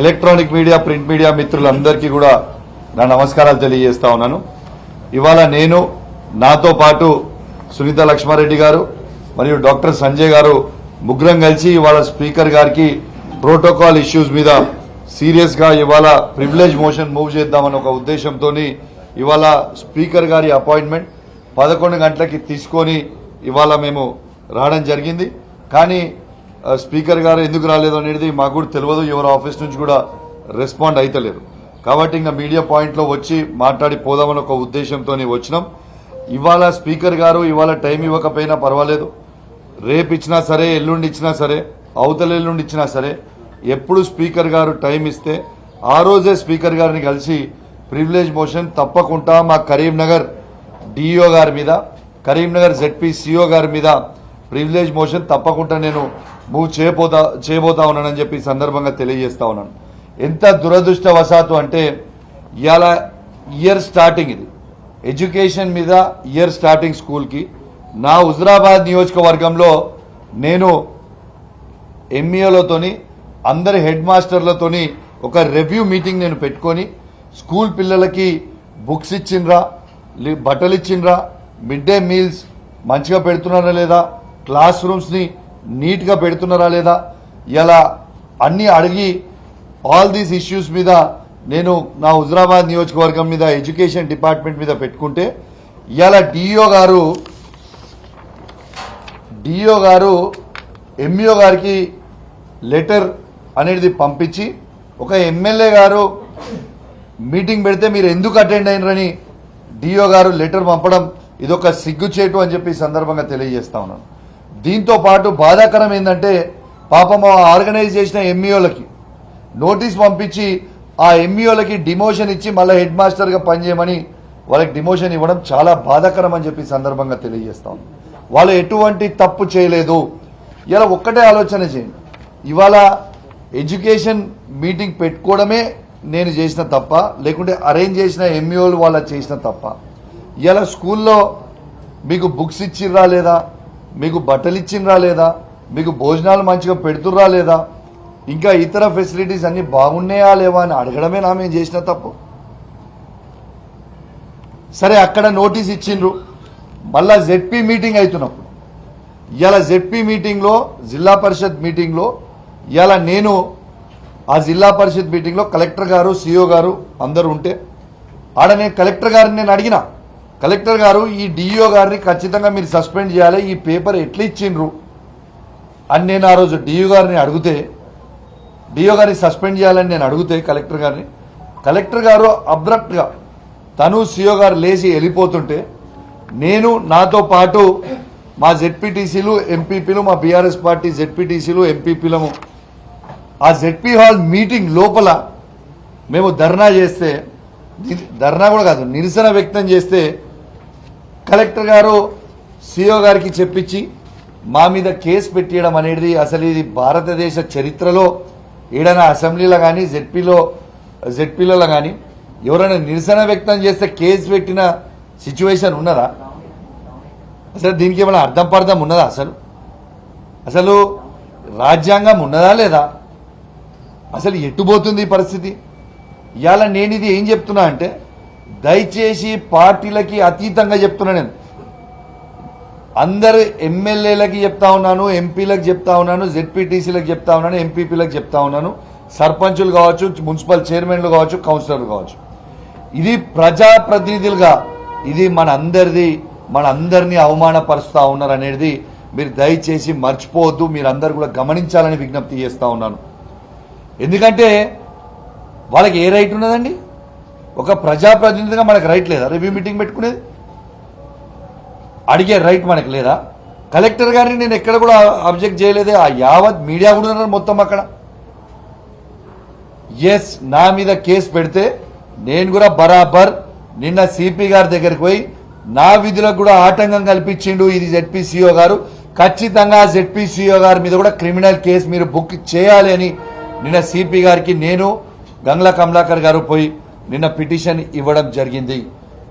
Electronic media print media మిత్రులందరికీ కూడా నా నమస్కారాలు తెలియజేస్తా ఉన్నాను. ఇవాళ నేను నాతో పాటు సునీత లక్ష్మారెడ్డి గారు మరియు డాక్టర్ సంజయ్ గారు ముగ్గురం కలిసి ఇవాళ స్పీకర్ గారికి ప్రోటోకాల్ ఇష్యూస్ మీద సీరియస్గా ఇవాళ ప్రివిలేజ్ మోషన్ మూవ్ చేద్దామని ఒక ఉద్దేశంతో ఇవాళ స్పీకర్ గారి అపాయింట్మెంట్ పదకొండు గంటలకి తీసుకొని ఇవాళ మేము రావడం జరిగింది. కానీ స్పీకర్ గారు ఎందుకు రాలేదు అనేది మాకు కూడా తెలియదు. ఎవరు ఆఫీస్ నుంచి కూడా రెస్పాండ్ అయితలేరు కాబట్టి ఇంకా మీడియా పాయింట్లో వచ్చి మాట్లాడి పోదామని ఒక ఉద్దేశంతో వచ్చినాం. ఇవాళ స్పీకర్ గారు ఇవాళ టైం ఇవ్వకపోయినా పర్వాలేదు. రేపు ఇచ్చినా సరే ఎల్లుండి ఇచ్చినా సరే అవతల ఎల్లుండి ఇచ్చినా సరే ఎప్పుడు స్పీకర్ గారు టైం ఇస్తే ఆ రోజే స్పీకర్ గారిని కలిసి ప్రివిలేజ్ మోషన్ తప్పకుండా మా కరీంనగర్ డిఈఓ గారి మీద కరీంనగర్ జెడ్పీ సిఓ గారి మీద ప్రివిలేజ్ మోషన్ తప్పకుండా నేను మూవ్ చేయబోతా చేయబోతా ఉన్నానని చెప్పి సందర్భంగా తెలియజేస్తా ఉన్నాను. ఎంత దురదృష్టవశాత్తు అంటే ఇవాళ ఇయర్ స్టార్టింగ్ ఇది. ఎడ్యుకేషన్ మీద ఇయర్ స్టార్టింగ్ స్కూల్కి. నా హుజరాబాద్ నియోజకవర్గంలో నేను ఎంఈఓలతోని అందరి హెడ్ మాస్టర్లతోని ఒక రివ్యూ మీటింగ్ నేను పెట్టుకొని స్కూల్ పిల్లలకి బుక్స్ ఇచ్చిండ్రా బట్టలు ఇచ్చిండ్రా మిడ్ డే మీల్స్ మంచిగా పెడుతున్నారా లేదా క్లాస్ రూమ్స్ని నీట్గా పెడుతున్నారా లేదా? ఇలా అన్ని అడిగి ఆల్ దీస్ ఇష్యూస్ మీద నేను నా హుజరాబాద్ నియోజకవర్గం మీద ఎడ్యుకేషన్ డిపార్ట్మెంట్ మీద పెట్టుకుంటే ఇవాళ డిఈఓ గారు డిఓ గారు ఎంఈఓ గారికి లెటర్ అనేది పంపించి ఒక ఎమ్మెల్యే గారు మీటింగ్ పెడితే మీరు ఎందుకు అటెండ్ అయినరని డిఓ గారు లెటర్ పంపడం ఇదొక సిగ్గుచేటు అని చెప్పి సందర్భంగా తెలియజేస్తా ఉన్నాను. దీంతో పాటు బాధాకరం ఏంటంటే పాపం ఆర్గనైజ్ చేసిన ఎంఈఓలకి నోటీస్ పంపించి ఆ ఎంఈఓలకి డిమోషన్ ఇచ్చి మళ్ళీ హెడ్ మాస్టర్గా పనిచేయమని వాళ్ళకి డిమోషన్ ఇవ్వడం చాలా బాధాకరం అని చెప్పి సందర్భంగా తెలియజేస్తాం వాళ్ళు ఎటువంటి తప్పు చేయలేదు. ఇలా ఒక్కటే ఆలోచన చేయండి. ఇవాళ ఎడ్యుకేషన్ మీటింగ్ పెట్టుకోవడమే నేను చేసిన తప్ప లేకుంటే అరేంజ్ చేసిన ఎంఈఓలు వాళ్ళ చేసిన తప్ప. ఇలా స్కూల్లో మీకు బుక్స్ ఇచ్చిర్రా లేదా? మీకు బట్టలు ఇచ్చిండ్రా లేదా? మీకు భోజనాలు మంచిగా పెడుతుర్రా లేదా? ఇంకా ఇతర ఫెసిలిటీస్ అన్ని బాగున్నాయా లేవా అని అడగడమే నా మేము చేసిన తప్పు. సరే అక్కడ నోటీస్ ఇచ్చిండ్రు. మళ్ళా జెడ్పీ మీటింగ్ అవుతున్నప్పుడు ఇవాళ జెడ్పీ మీటింగ్లో జిల్లా పరిషత్ మీటింగ్లో ఇవాళ నేను ఆ జిల్లా పరిషత్ మీటింగ్లో కలెక్టర్ గారు సీఓ గారు అందరు ఉంటే ఆడ నేను కలెక్టర్ గారిని నేను అడిగినా కలెక్టర్ గారు ఈ డిఈఓ గారిని ఖచ్చితంగా మీరు సస్పెండ్ చేయాలి. ఈ పేపర్ ఎట్లా ఇచ్చిండ్రు? అని నేను ఆ రోజు డిఈఓ గారిని అడిగితే డిఓ గారిని సస్పెండ్ చేయాలని నేను అడిగితే కలెక్టర్ గారిని కలెక్టర్ గారు అబ్రప్ట్గా తను సిఓ గారు లేచి వెళ్ళిపోతుంటే నేను నాతో పాటు మా జెడ్పీటీసీలు ఎంపీపీలు మా బీఆర్ఎస్ పార్టీ జెడ్పీటీసీలు ఎంపీపీలము ఆ జెడ్పీ హాల్ మీటింగ్ లోపల మేము ధర్నా చేస్తే ధర్నా కూడా కాదు నిరసన వ్యక్తం చేస్తే కలెక్టర్ గారు సిఓ గారికి చెప్పించి మా మీద కేసు పెట్టియడం అనేది అసలు ఇది భారతదేశ చరిత్రలో ఏడైనా అసెంబ్లీలో కానీ జెడ్పీలో జెడ్పీలలో కానీ ఎవరైనా నిరసన వ్యక్తం చేస్తే కేసు పెట్టిన సిచ్యువేషన్ ఉన్నదా? అసలు దీనికి ఏమైనా అర్థం పర్థం ఉన్నదా అసలు? అసలు రాజ్యాంగం ఉన్నదా లేదా? అసలు ఎట్టుపోతుంది ఈ పరిస్థితి? ఇవాళ నేను ఇది ఏం చెప్తున్నా అంటే దయచేసి పార్టీలకి అతీతంగా చెప్తున్నా నేను. అందరు ఎమ్మెల్యేలకి చెప్తా ఉన్నాను ఎంపీలకు చెప్తా ఉన్నాను జెడ్పీటీసీలకు చెప్తా ఉన్నాను ఎంపీపీలకు చెప్తా ఉన్నాను. సర్పంచులు కావచ్చు మున్సిపల్ చైర్మన్లు కావచ్చు కౌన్సిలర్లు కావచ్చు. ఇది ప్రజాప్రతినిధులుగా ఇది మన అందరిది మన అందరినీ అవమానపరుస్తూ ఉన్నారు అనేది మీరు దయచేసి మర్చిపోవద్దు మీరు కూడా గమనించాలని విజ్ఞప్తి చేస్తూ ఉన్నాను. ఎందుకంటే వాళ్ళకి ఏ రైట్ ఉన్నదండి? ఒక ప్రజాప్రతినిధిగా మనకు రైట్ లేదా? రివ్యూ మీటింగ్ పెట్టుకునేది? అడిగే రైట్ మనకు లేదా? కలెక్టర్ గారిని నేను ఎక్కడ కూడా అబ్జెక్ట్ చేయలేదే. ఆ యావత్ మీడియా కూడా ఉన్నారు మొత్తం అక్కడ. ఎస్ నా మీద కేసు పెడితే నేను కూడా బరాబర్ నిన్న సిపి గారి దగ్గరికి పోయి నా విధులకు కూడా ఆటంకం కల్పించిండు ఇది జెడ్పీసీఓ గారు. ఖచ్చితంగా జెడ్పీసీఓ గారి మీద కూడా క్రిమినల్ కేసు మీరు బుక్ చేయాలి అని నిన్న సిపి గారికి నేను గంగ్లా కమలాకర్ గారు పోయి నిన్న పిటిషన్ ఇవ్వడం జరిగింది.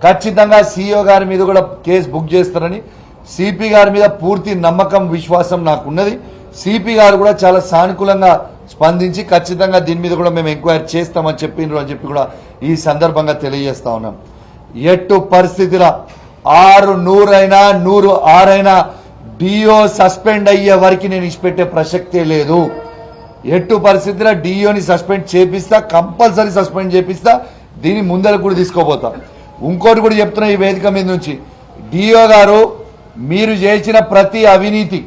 ఖచ్చితంగా సీఈఓ గారి మీద కూడా కేసు బుక్ చేస్తారని సిపి గారి మీద పూర్తి నమ్మకం విశ్వాసం నాకున్నది. సిపి గారు కూడా చాలా సానుకూలంగా స్పందించి ఖచ్చితంగా దీని మీద కూడా మేము ఎంక్వైరీ చేస్తామని చెప్పిండ్రు అని చెప్పి కూడా ఈ సందర్భంగా తెలియజేస్తా ఉన్నాం. ఎట్టు పరిస్థితిలో ఆరు నూరైనా నూరు ఆరైనా డిఓ సస్పెండ్ అయ్యే వరకు నేను ఇచ్చిపెట్టే ప్రసక్తే లేదు. ఎట్టు పరిస్థితిలో డిఓని సస్పెండ్ చేపిస్తా కంపల్సరీ సస్పెండ్ చేపిస్తా దీని ముందర కూడా తీసుకోపోతా ఇంకోటి కూడా చెప్తున్నా ఈ వేదిక మీద నుంచి. డిఓ గారు మీరు చేసిన ప్రతి అవినీతి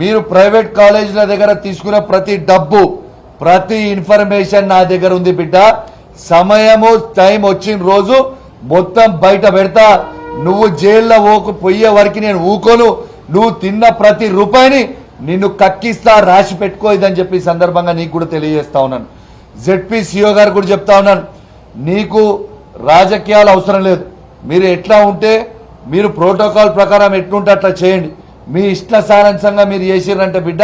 మీరు ప్రైవేట్ కాలేజీల దగ్గర తీసుకున్న ప్రతి డబ్బు ప్రతి ఇన్ఫర్మేషన్ నా దగ్గర ఉంది బిడ్డ. సమయము టైం వచ్చిన రోజు మొత్తం బయట పెడతా. నువ్వు జైల్లో ఓకు పోయే వరకు నేను ఊకోను. నువ్వు తిన్న ప్రతి రూపాయిని నిన్ను కక్కిస్తా రాసి పెట్టుకో ఇదని చెప్పి సందర్భంగా నీకు కూడా తెలియజేస్తా ఉన్నాను. జెడ్పీ సిఓ గారు కూడా చెప్తా ఉన్నాను. నీకు రాజకీయాలు అవసరం లేదు. మీరు ఎట్లా ఉంటే మీరు ప్రోటోకాల్ ప్రకారం ఎట్లుంటే అట్లా చేయండి. మీ ఇష్ట సారాంశంగా మీరు చేసిరంటే బిడ్డ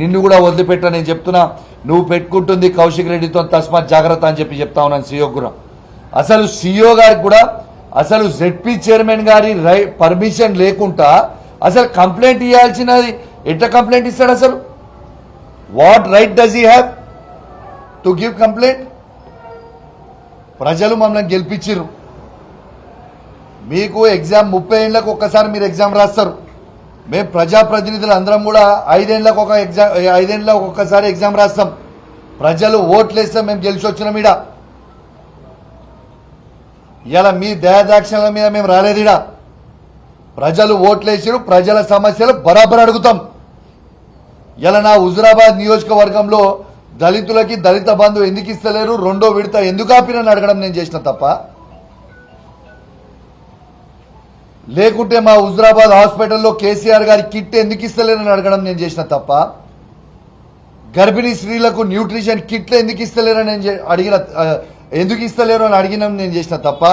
నిన్ను కూడా వదిలిపెట్టా నేను చెప్తున్నా. నువ్వు పెట్టుకుంటుంది కౌశిక్ రెడ్డితో తస్మాత్ జాగ్రత్త అని చెప్పి చెప్తా ఉన్నాను సీఓ కూడా. అసలు సీఓ గారికి కూడా అసలు జెడ్పీ చైర్మన్ గారి రై పర్మిషన్ లేకుండా అసలు కంప్లైంట్ ఇవ్వాల్సినది ఎట్లా కంప్లైంట్ ఇస్తాడు అసలు? What right does he have to give complaint ప్రజలు మమ్మల్ని గెలిపించారు మీకు ఎగ్జామ్ ముప్పై ఏళ్ళకు ఒక్కసారి మీరు ఎగ్జామ్ రాస్తారు. మేము ప్రజాప్రతినిధులు అందరం కూడా ఐదేళ్ళకు ఒక ఎగ్జామ్ ఐదేళ్ళకు ఒక్కసారి ఎగ్జామ్ రాస్తాం. ప్రజలు ఓట్లు వేస్తే మేము గెలిచి వచ్చినాం ఈడ. ఇలా మీ దయాదాక్షిణల మీద మేము రాలేదు ఈడ. ప్రజలు ఓట్లేసారు ప్రజల సమస్యలు బరాబర్ అడుగుతాం. ఇలా నా హుజురాబాద్ నియోజకవర్గంలో దళితులకి దళిత బంధు ఎందుకు ఇస్తలేరు? రెండో విడత ఎందుకు ఆపినని అడగడం నేను చేసిన తప్ప. లేకుంటే మా హుజరాబాద్ హాస్పిటల్లో కేసీఆర్ గారి కిట్ ఎందుకు ఇస్తలేరని అడగడం నేను చేసిన తప్ప. గర్భిణీ స్త్రీలకు న్యూట్రిషన్ కిట్లు ఎందుకు ఇస్తలేరని నేను అడిగిన ఎందుకు ఇస్తలేరు అని అడిగిన నేను చేసిన తప్ప.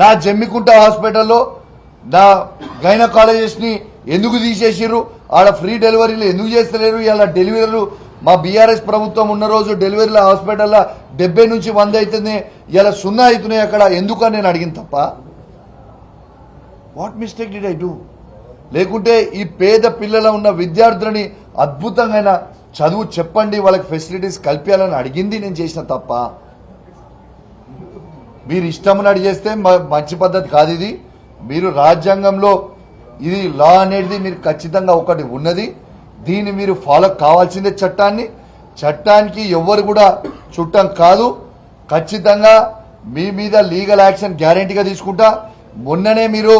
నా జమ్మికుంట హాస్పిటల్లో నా గైనకాలజిస్ట్ని ఎందుకు తీసేసిర్రు? ఆడ ఫ్రీ డెలివరీలు ఎందుకు చేస్తలేరు? ఇలా డెలివరీలు మా బీఆర్ఎస్ ప్రభుత్వం ఉన్న రోజు డెలివరీల హాస్పిటల్లో డెబ్బై నుంచి వంద అవుతుంది ఇలా సున్నా అవుతున్నాయి అక్కడ. ఎందుకని నేను అడిగిన తప్ప? What mistake did I do లేకుంటే ఈ పేద పిల్లల ఉన్న విద్యార్థులని అద్భుతమైన చదువు చెప్పండి వాళ్ళకి ఫెసిలిటీస్ కల్పించాలని అడిగింది నేను చేసిన తప్ప. మీరు ఇష్టం మ- మంచి పద్ధతి కాదు ఇది. మీరు రాజ్యాంగంలో ఇది లా అనేది మీరు ఖచ్చితంగా ఒకటి ఉన్నది. దీన్ని మీరు ఫాలో కావాల్సిందే చట్టాన్ని. చట్టానికి ఎవ్వరు కూడా చుట్టం కాదు. ఖచ్చితంగా మీ మీద లీగల్ యాక్షన్ గ్యారంటీగా తీసుకుంటా. మొన్ననే మీరు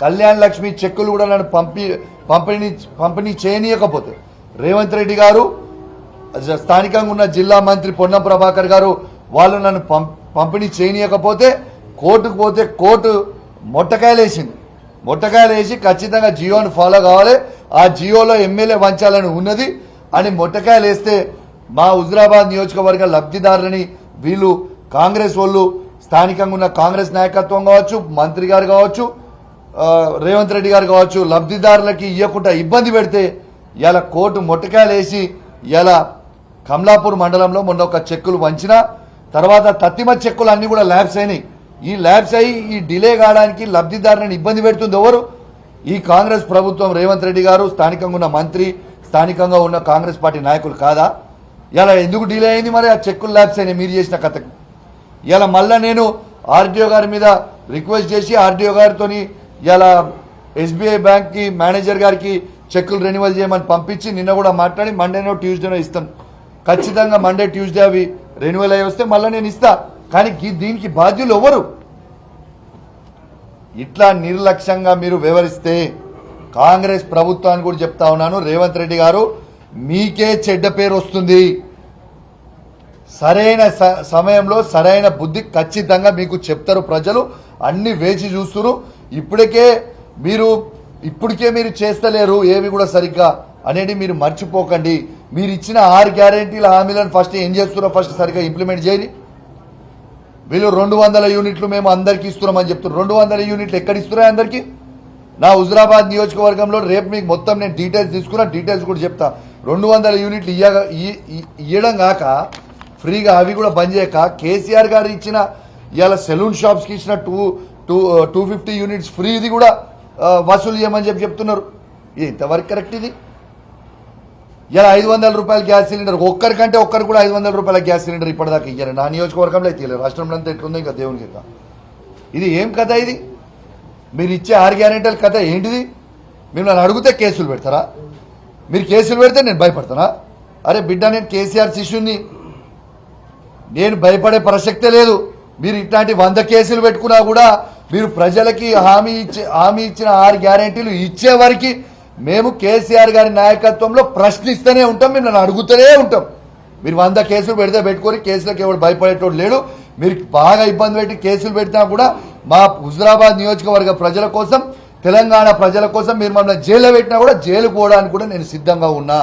కళ్యాణ్ లక్ష్మి చెక్కులు కూడా నన్ను పంపి పంపిణీ పంపిణీ చేయనీయకపోతే రేవంత్ రెడ్డి గారు స్థానికంగా ఉన్న జిల్లా మంత్రి పొన్నం ప్రభాకర్ గారు వాళ్ళు నన్ను పం- పంపిణీ చేయనీయకపోతే కోర్టుకు పోతే కోర్టు మొట్టకాయలు వేసింది మొట్టకాయలు వేసి ఖచ్చితంగా జియోని ఫాలో కావాలి. ఆ జియోలో ఎమ్మెల్యే వంచాలని ఉన్నది అని మొట్టకాయలు వేస్తే మా హుజరాబాద్ నియోజకవర్గ లబ్ధిదారులని వీళ్ళు కాంగ్రెస్ వాళ్ళు స్థానికంగా ఉన్న కాంగ్రెస్ నాయకత్వం కావచ్చు మంత్రి గారు కావచ్చు రేవంత్ రెడ్డి గారు కావచ్చు లబ్ధిదారులకి ఇవ్వకుండా ఇబ్బంది పెడితే ఇలా కోర్టు మొట్టకాయలు వేసి ఇలా కమలాపూర్ మండలంలో మొన్న ఒక చెక్కులు వంచిన తర్వాత తత్తిమ చెక్కులు అన్నీ కూడా ల్యాబ్స్ అయినాయి. ఈ ల్యాబ్స్ అయ్యి ఈ డిలే కావడానికి లబ్ధిదారులను ఇబ్బంది పెడుతుంది ఎవరు? ఈ కాంగ్రెస్ ప్రభుత్వం రేవంత్ రెడ్డి గారు స్థానికంగా ఉన్న మంత్రి స్థానికంగా ఉన్న కాంగ్రెస్ పార్టీ నాయకులు కాదా? ఇలా ఎందుకు డిలే అయింది మరి ఆ చెక్కులు ల్యాబ్స్ అయినా మీరు చేసిన కథకు? ఇలా మళ్ళా నేను ఆర్డీఓ గారి మీద రిక్వెస్ట్ చేసి ఆర్డీఓ గారితో ఇలా ఎస్బీఐ బ్యాంక్కి మేనేజర్ గారికి చెక్కులు రెన్యువల్ చేయమని పంపించి నిన్న కూడా మాట్లాడి మండేనో ట్యూస్డేనో ఇస్తాను. ఖచ్చితంగా మండే ట్యూస్డే అవి రెన్యువల్ అయ్యి వస్తే మళ్ళీ నేను ఇస్తా. కానీ దీనికి బాధ్యులు ఎవరు? ఇట్లా నిర్లక్ష్యంగా మీరు వివరిస్తే కాంగ్రెస్ ప్రభుత్వాన్ని కూడా చెప్తా ఉన్నాను. రేవంత్ రెడ్డి గారు మీకే చెడ్డ పేరు వస్తుంది. సరైన స- సమయంలో సరైన బుద్ధి ఖచ్చితంగా మీకు చెప్తారు ప్రజలు. అన్ని వేచి చూస్తున్నారు ఇప్పటికే మీరు ఇప్పటికే మీరు చేస్తలేరు ఏవి కూడా సరిగ్గా అనేది మీరు మర్చిపోకండి. మీరు ఇచ్చిన ఆరు గ్యారెంటీల హామీలను ఫస్ట్ ఏం చేస్తున్నారో ఫస్ట్ సరిగ్గా ఇంప్లిమెంట్ చేయండి. వీళ్ళు రెండు వందల యూనిట్లు మేము అందరికి ఇస్తున్నామని చెప్తున్నారు. రెండు వందల యూనిట్లు ఎక్కడ ఇస్తున్నాయి అందరికి? నా హుజరాబాద్ నియోజకవర్గంలో రేపు మీకు మొత్తం నేను డీటెయిల్స్ తీసుకున్నా డీటెయిల్స్ కూడా చెప్తా. రెండు వందల యూనిట్లు ఇయ్య ఇయ్యడం కాక ఫ్రీగా అవి కూడా బంద్ చేయక కేసీఆర్ గారు ఇచ్చిన ఇవాళ సెలూన్ షాప్స్కి ఇచ్చిన two two two fifty units ఫ్రీది కూడా వసూలు చేయమని చెప్పి చెప్తున్నారు. ఇది ఎంతవరకు కరెక్ట్ ఇది? ఇలా ఐదు వందల రూపాయల గ్యాస్ సిలిండర్ ఒక్కరికంటే ఒక్కరు కూడా ఐదు వందల రూపాయల గ్యాస్ సిలిండర్ ఇప్పటిదాకా ఇయ్యారు నా నియోజకవర్గంలో అయితే ఇవ్వలేదు రాష్ట్రంలో అంతా ఎట్లుందో ఇంకా దేవునికి ఇంకా ఇది ఏం కథ ఇది? మీరు ఇచ్చే ఆరు గ్యారెంటీల కథ ఏంటిది? మిమ్మల్ని అడిగితే కేసులు పెడతారా? మీరు కేసులు పెడితే నేను భయపడతానా? అరే బిడ్డ నేను కేసీఆర్ శిష్యుని నేను భయపడే ప్రసక్తే లేదు. మీరు ఇట్లాంటి వంద కేసులు పెట్టుకున్నా కూడా మీరు ప్రజలకి హామీ ఇచ్చే హామీ ఇచ్చిన ఆరు గ్యారెంటీలు ఇచ్చే మేము కేసీఆర్ గారి నాయకత్వంలో ప్రశ్నిస్తూనే ఉంటాం మిమ్మల్ని అడుగుతూనే ఉంటాం. మీరు వంద కేసులు పెడితే పెట్టుకొని కేసులకు ఎవడు భయపడేటోడు లేడు. మీరు బాగా ఇబ్బంది పెట్టి కేసులు పెట్టినా కూడా మా హుజరాబాద్ నియోజకవర్గ ప్రజల కోసం తెలంగాణ ప్రజల కోసం మీరు మమ్మల్ని జైల్లో పెట్టినా కూడా జైలు పోవడానికి కూడా నేను సిద్ధంగా ఉన్నా.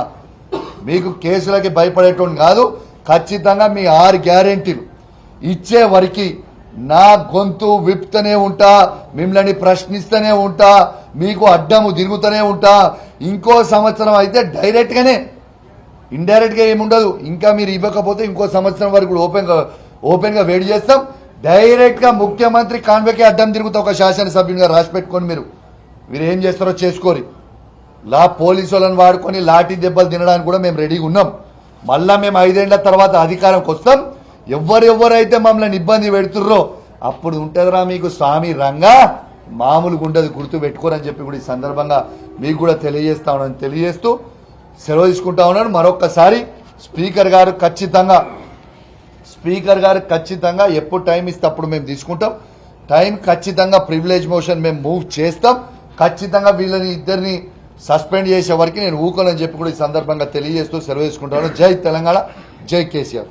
మీకు కేసులకి భయపడేటోడు కాదు ఖచ్చితంగా మీ ఆరు గ్యారెంటీలు. ఇచ్చే వరకు నా గొంతు విప్తూనే ఉంటా మిమ్మల్ని ప్రశ్నిస్తూనే ఉంటా మీకు అడ్డము తిరుగుతూనే ఉంటా. ఇంకో సంవత్సరం అయితే డైరెక్ట్గానే ఇండైరెక్ట్గా ఏముండదు. ఇంకా మీరు ఇవ్వకపోతే ఇంకో సంవత్సరం వరకు కూడా ఓపెన్గా ఓపెన్గా వెయిట్ చేస్తాం. డైరెక్ట్గా ముఖ్యమంత్రి కాన్వెకే అడ్డం తిరుగుతా ఒక శాసనసభ్యునిగా రాసి పెట్టుకొని మీరు. మీరు ఏం చేస్తారో చేసుకోరి. లా పోలీసు వాళ్ళని వాడుకొని లాఠీ దెబ్బలు తినడానికి కూడా మేము రెడీగా ఉన్నాం. మళ్ళా మేము ఐదేళ్ళ తర్వాత అధికారంకి వస్తాం. ఎవరెవరైతే మమ్మల్ని ఇబ్బంది పెడుతుర్రో అప్పుడు ఉంటుందిరా మీకు స్వామి రంగా. మామూలుగా ఉండదు గుర్తు పెట్టుకోరని చెప్పి కూడా ఈ సందర్భంగా మీకు కూడా తెలియజేస్తా ఉన్నాను తెలియజేస్తూ సెలవు తీసుకుంటా ఉన్నాను. మరొక్కసారి స్పీకర్ గారు ఖచ్చితంగా స్పీకర్ గారు ఖచ్చితంగా ఎప్పుడు టైం ఇస్తే అప్పుడు మేము తీసుకుంటాం. టైం ఖచ్చితంగా ప్రివిలేజ్ మోషన్ మేము మూవ్ చేస్తాం. ఖచ్చితంగా వీళ్ళని ఇద్దరిని సస్పెండ్ చేసే వరకు నేను ఊకోనని చెప్పి కూడా ఈ సందర్భంగా తెలియజేస్తూ సెలవు తీసుకుంటాను జై తెలంగాణ జై కేసీఆర్.